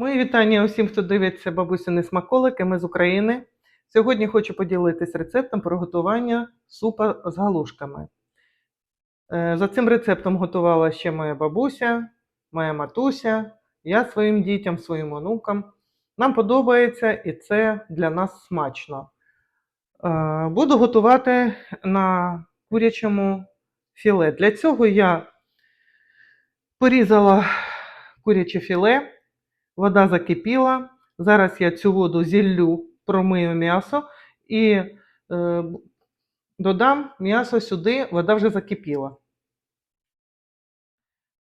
Мої вітання усім, хто дивиться бабусини смаколики. Ми з України. Сьогодні хочу поділитись рецептом приготування супа з галушками. Е, За цим рецептом готувала ще моя бабуся, моя матуся, я своїм дітям, своїм онукам. Нам подобається і це для нас смачно. Е, Буду готувати на курячому філе. Для цього я порізала куряче філе. Вода закипіла. Зараз я цю воду зіллю, промию м'ясо і е, додам м'ясо сюди, вода вже закипіла.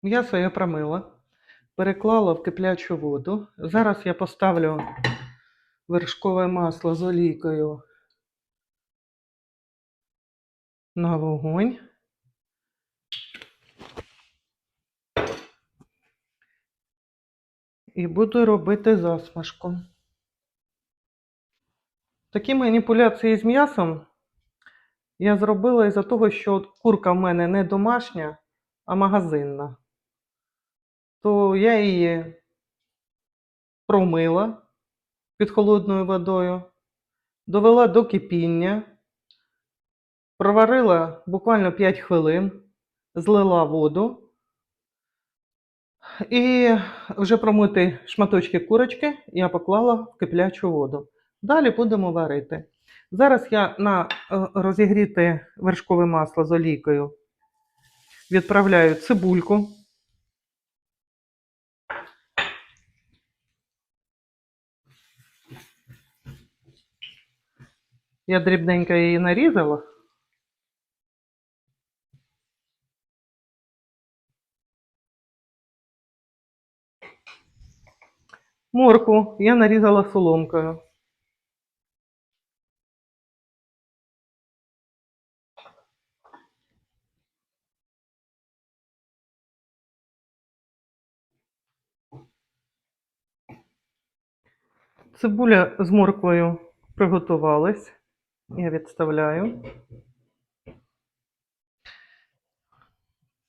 М'ясо я промила, переклала в киплячу воду. Зараз я поставлю вершкове масло з олійкою на вогонь. І буду робити засмажку. Такі маніпуляції з м'ясом я зробила із-за того, що курка в мене не домашня, а магазинна. То я її промила під холодною водою, довела до кипіння, проварила буквально 5 хвилин, злила воду. І вже промити шматочки курочки я поклала в киплячу воду. Далі будемо варити. Зараз я на е, розігріте вершкове масло з олійкою відправляю цибульку. Я дрібненько її нарізала. Морку я нарізала соломкою. Цибуля з морквою приготувалась. Я відставляю.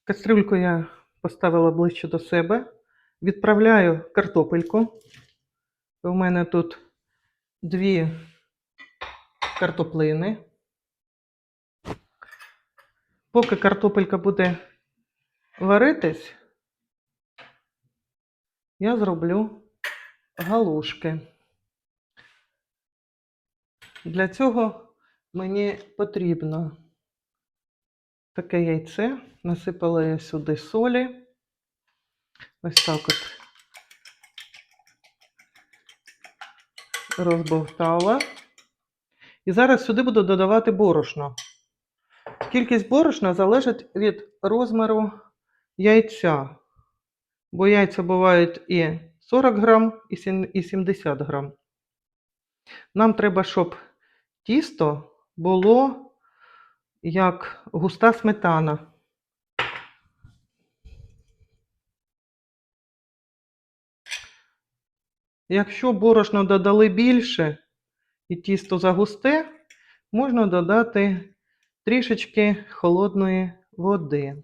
Кастрюльку я поставила ближче до себе. Відправляю картопельку. У мене тут дві картоплини. Поки картопелька буде варитись, я зроблю галушки. Для цього мені потрібно таке яйце. Насипала я сюди солі. Ось так от розбовтала. І зараз сюди буду додавати борошно. Кількість борошна залежить від розміру яйця. Бо яйця бувають і 40 грам, і 70 грам. Нам треба, щоб тісто було як густа сметана. Якщо борошно додали більше і тісто загусте, можна додати трішечки холодної води.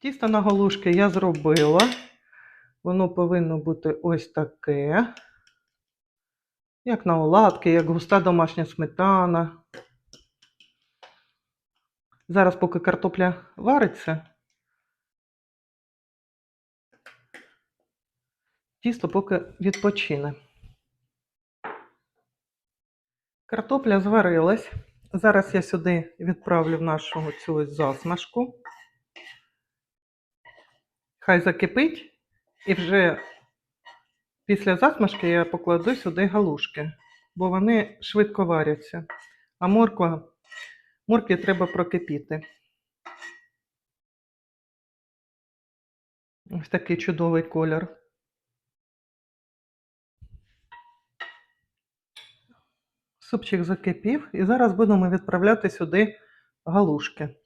Тісто на галушки я зробила. Воно повинно бути ось таке. Як на оладки, як густа домашня сметана. Зараз, поки картопля вариться, тісто поки відпочине. Картопля зварилась. Зараз я сюди відправлю в нашу цю ось засмажку. Хай закипить, і вже після засмажки я покладу сюди галушки, бо вони швидко варяться. А морква, моркві треба прокипіти. Ось такий чудовий колір. Супчик закипів, і зараз будемо відправляти сюди галушки.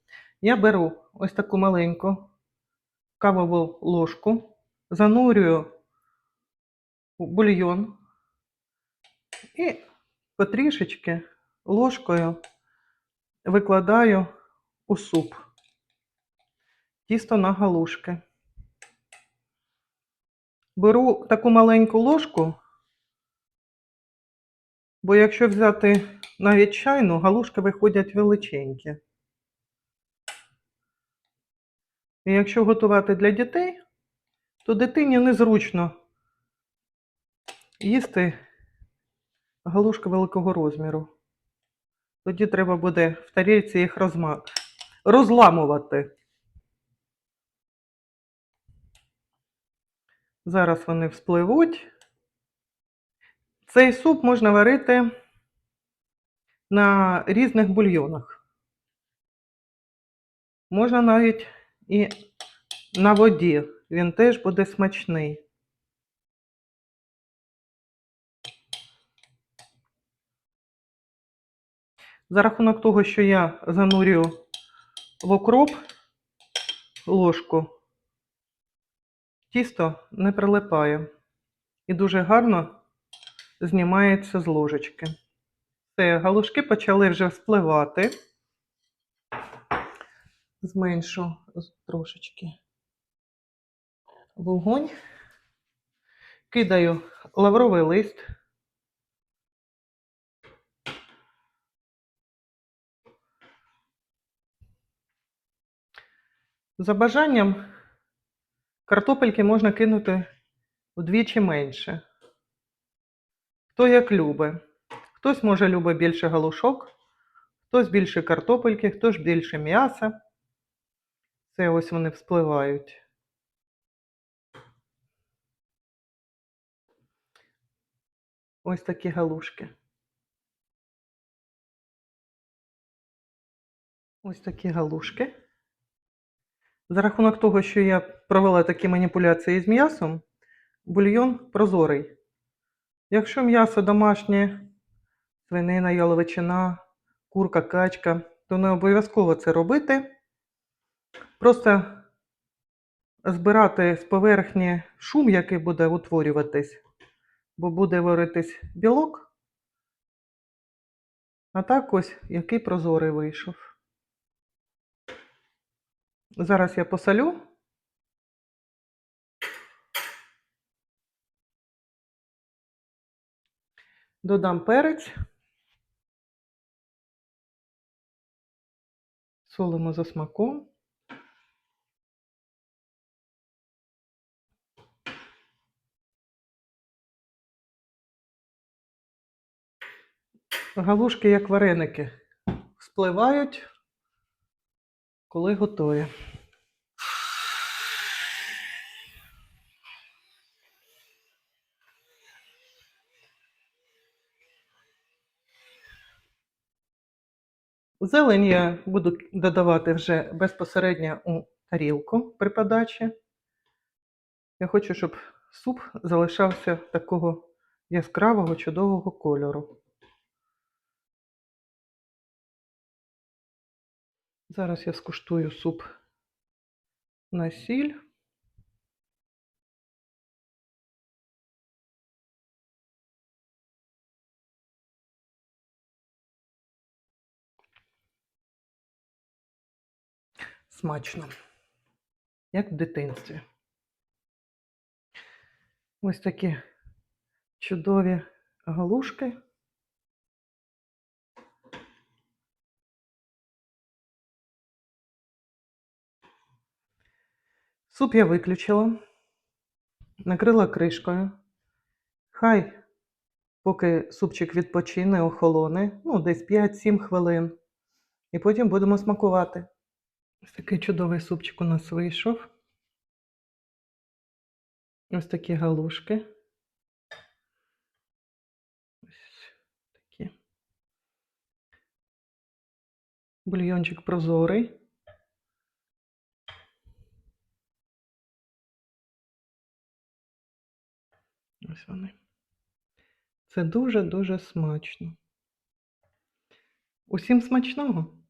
Я беру ось таку маленьку кавову ложку, занурюю бульйон І потрішечки ложкою викладаю у суп. Тісто на галушки. Беру таку маленьку ложку, бо якщо взяти навіть чайну, галушки виходять величенькі. І якщо готувати для дітей, то дитині незручно їсти галушки великого розміру. Тоді треба буде в тарілці їх розма... розламувати. Зараз вони вспливуть. Цей суп можна варити на різних бульйонах. Можна навіть і на воді. Він теж буде смачний. За рахунок того, що я занурюю в окроп ложку, тісто не прилипає і дуже гарно знімається з ложечки. Все, галушки почали вже вспливати. Зменшу трошечки вогонь. Кидаю лавровий лист. За бажанням картопельки можна кинути вдвічі менше. Хто як любить. Хтось може любить більше галушок, хтось більше картопельки, хтось більше м'яса. Це ось вони вспливають. Ось такі галушки. Ось такі галушки. За рахунок того, що я провела такі маніпуляції з м'ясом, бульйон прозорий. Якщо м'ясо домашнє, свинина, яловичина, курка, качка, то не обов'язково це робити. Просто збирати з поверхні шум, який буде утворюватись, бо буде варитись білок. А так ось який прозорий вийшов. Зараз я посолю. Додам перець. Солимо за смаком. Галушки, як вареники, спливають, коли готові. Зелень я буду додавати вже безпосередньо у тарілку при подачі. Я хочу, щоб суп залишався такого яскравого, чудового кольору. Зараз я скуштую суп на сіль. Смачно, як в дитинстві. Ось такі чудові галушки. Суп я виключила, накрила кришкою. Хай, поки супчик відпочине, охолоне, ну, десь 5-7 хвилин. І потім будемо смакувати. Ось такий чудовий супчик у нас вийшов. Ось такі галушки. Ось такі. Бульйончик прозорий. Ось вони. Це дуже-дуже смачно. Усім смачного!